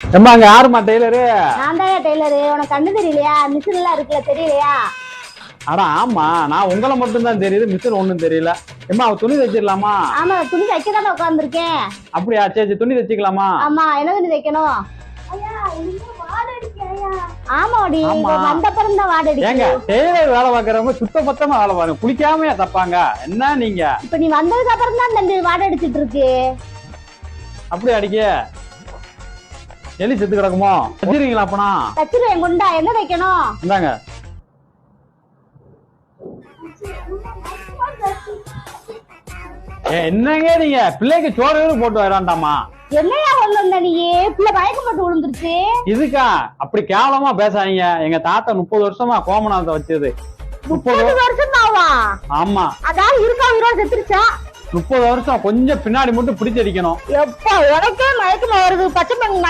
ஏம்மா அங்க யாரும்மா டெய்லரு? நான் தான் டெய்லரு. உனக்கு கண்ணு தெரியலையா? மிஷின் எல்லாம் இருக்குல்ல தெரியலையா? அட ஆமா. நான் உங்களை மட்டும் தான் தெரியுது மிஷின் ஒண்ணும் தெரியல. ஏம்மா அவ துணி தைச்சிடலாமா? ஆமா துணி தைக்க தானே உட்காந்துருக்கேன் அப்படியா? சரி சரி துணி தைச்சிக்கலாமா? ஆமா என்ன துணி தைக்கணும்? ஆமாடி ஆமா. வந்தப்பறம் தான் ஏங்க டெய்லர் வேலை பார்க்கறவங்க சுத்த பத்தமா வேலை பாருங்க. குளிக்காமையா தப்பாங்க. என்ன நீங்க? இப்ப நீ வந்ததுக்கு அப்புறம் தான் தம்பி வாடை அடிச்சிட்டு இருக்கு. அப்படி அடிக்க? எலி செத்து கிடக்குமோ? வச்சிருக்கீங்களா அப்பனா? தச்சிருவேன் குண்டா. என்ன தைக்கணும் இந்தாங்க. ஏ, என்னங்க நீங்க? பிள்ளைக்கு சோறு போட்டு வராண்டாமா? என்னையா ஒண்ணு நீ? பிள்ளை மயக்கம் போட்டு விழுந்துருச்சு. இதுக்கா? அப்படி கேவலமா பேசாதீங்க. எங்க தாத்தா முப்பது வருஷமா கோமநாதத்தை வச்சது. முப்பது வருஷம் தாவா ஆமா. அதான் இருக்கா உயிரோட செத்துருச்சா? முப்பது வருஷம் கொஞ்சம் பின்னாடி மட்டும் பிடிச்சடிக்கணும் எப்பா உனக்கே மயக்கம் வருது. பச்சை பண்ண